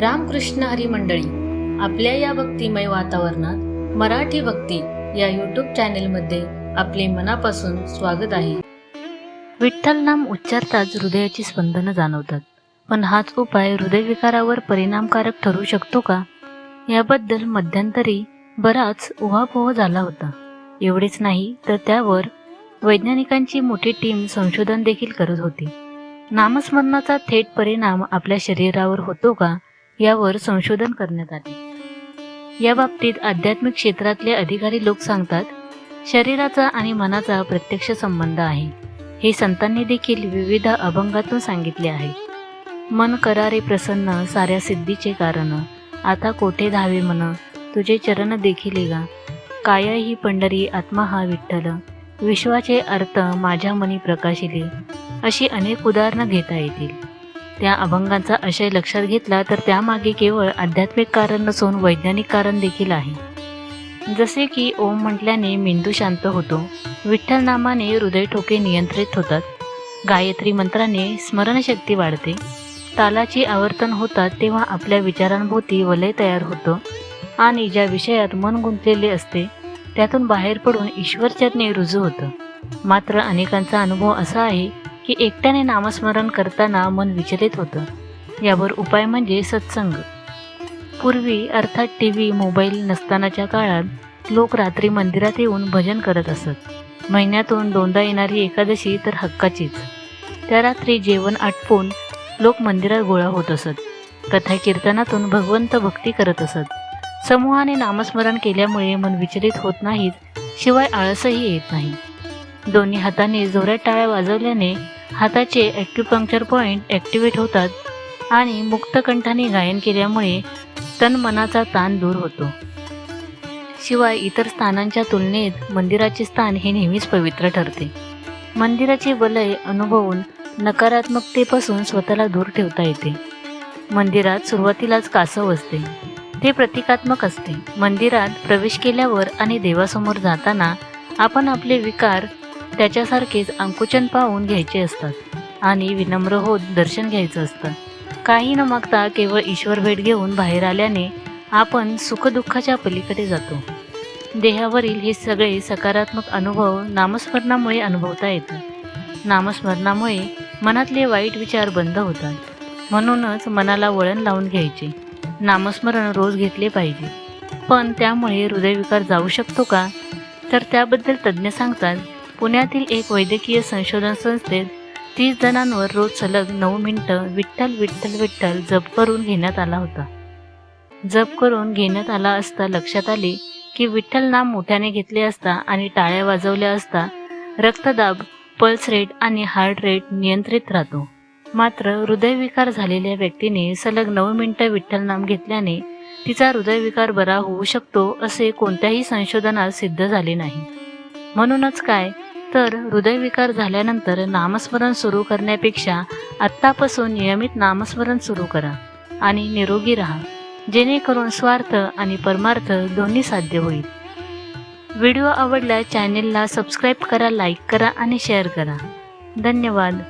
रामकृष्ण हरी मंडळी आपल्या या भक्तिमय वातावरणात मराठी भक्ती या यूट्यूब चॅनेलमध्ये आपले मनापासून स्वागत आहे. विठ्ठल नाम उच्चारताच हृदयाची स्पंदनं जाणवतात. पण हाच उपाय हृदयविकारावर परिणामकारक ठरू शकतो का? याबद्दल मध्यंतरी बराच उहापोह झाला होता. एवढेच नाही तर त्यावर वैज्ञानिकांची मोठी टीम संशोधन देखील करत होती. नामस्मरणाचा थेट परिणाम आपल्या शरीरावर होतो का? यावर संशोधन करण्यात आले. या बाबतीत आध्यात्मिक क्षेत्रातले अधिकारी लोक सांगतात शरीराचा आणि मनाचा प्रत्यक्ष संबंध आहे. हे संतांनी देखील विविध अभंगातून सांगितले आहे. मन करारे प्रसन्न साऱ्या सिद्धीचे कारण. आता कोठे धावे मन? तुझे चरण देखील गा काया ही पंढरी आत्मा हा विठ्ठल. विश्वाचे अर्थ माझ्या मनी प्रकाशिले. अशी अनेक उदाहरणं घेता येतील. त्या अभंगांचा आशय लक्षात घेतला तर त्यामागे केवळ आध्यात्मिक कारण नसून वैज्ञानिक कारण देखील आहे. जसे की ओम म्हटल्याने मेंदू शांत होतो विठ्ठल नामाने हृदय ठोके नियंत्रित होतात गायत्री मंत्राने स्मरणशक्ती वाढते तालाची आवर्तन होतात तेव्हा आपल्या विचारांभोवती वलय तयार होतं आणि ज्या विषयात मन गुंतलेले असते त्यातून बाहेर पडून ईश्वरचरणे रुजू होतं. मात्र अनेकांचा अनुभव असा आहे की एकट्याने नामस्मरण करताना मन विचलित होतं. यावर उपाय म्हणजे सत्संग. पूर्वी अर्थात टी व्ही मोबाईल नसतानाच्या काळात लोक रात्री मंदिरात येऊन भजन करत असत. महिन्यातून दोनदा येणारी एकादशी तर हक्काचीच. त्या रात्री जेवण आटपून लोक मंदिरात गोळा होत असत. कथा कीर्तनातून भगवंत भक्ती करत असत. समूहाने नामस्मरण केल्यामुळे मन विचलित होत नाहीत शिवाय आळसही येत नाही. दोन्ही हाताने जोरात टाळ्या वाजवल्याने हाताचे ॲक्युपंक्चर पॉईंट ॲक्टिवेट होतात आणि मुक्तकंठाने गायन केल्यामुळे तन मनाचा ताण दूर होतो. शिवाय इतर स्थानांच्या तुलनेत मंदिराचे स्थान हे नेहमीच पवित्र ठरते. मंदिराचे वलय अनुभवून नकारात्मकतेपासून स्वतःला दूर ठेवता येते. मंदिरात सुरुवातीलाच कासव असते. ते प्रतिकात्मक असते. मंदिरात प्रवेश केल्यावर आणि देवासमोर जाताना आपण आपले विकार त्याच्यासारखेच अंकुचन पाहून घ्यायचे असतात आणि विनम्र होत दर्शन घ्यायचं असतं. काही न मागता केवळ ईश्वर भेट घेऊन बाहेर आल्याने आपण सुखदुःखाच्या पलीकडे जातो. देहावरील हे सगळे सकारात्मक अनुभव नामस्मरणामुळे अनुभवता येतात. नामस्मरणामुळे मनातले वाईट विचार बंद होतात. म्हणूनच मनाला वळण लावून घ्यायचे. नामस्मरण रोज घेतले पाहिजे. पण त्यामुळे हृदयविकार जाऊ शकतो का? तर त्याबद्दल तज्ज्ञ सांगतात पुण्यातील एक वैद्यकीय संशोधन संस्थेत तीस जणांवर रोज सलग नऊ मिनटं विठ्ठल विठ्ठल विठ्ठल जप करून घेण्यात आला होता. जप करून घेण्यात आला असता लक्षात आले की विठ्ठल नाम मोठ्याने घेतले असता आणि टाळ्या वाजवल्या असता रक्तदाब पल्स रेट आणि हार्ट रेट नियंत्रित राहतो. मात्र हृदयविकार झालेल्या व्यक्तीने सलग नऊ मिनिटं विठ्ठल नाम घेतल्याने तिचा हृदयविकार बरा होऊ शकतो असे कोणत्याही संशोधनात सिद्ध झाले नाही. म्हणूनच काय तर हृदयविकार झाल्यानंतर नामस्मरण सुरू करण्यापेक्षा आत्तापासून नियमित नामस्मरण सुरू करा आणि निरोगी राहा. जेणेकरून स्वार्थ आणि परमार्थ दोन्ही साध्य होईल. व्हिडिओ आवडला चॅनेलला सबस्क्राईब करा लाईक करा आणि शेअर करा. धन्यवाद.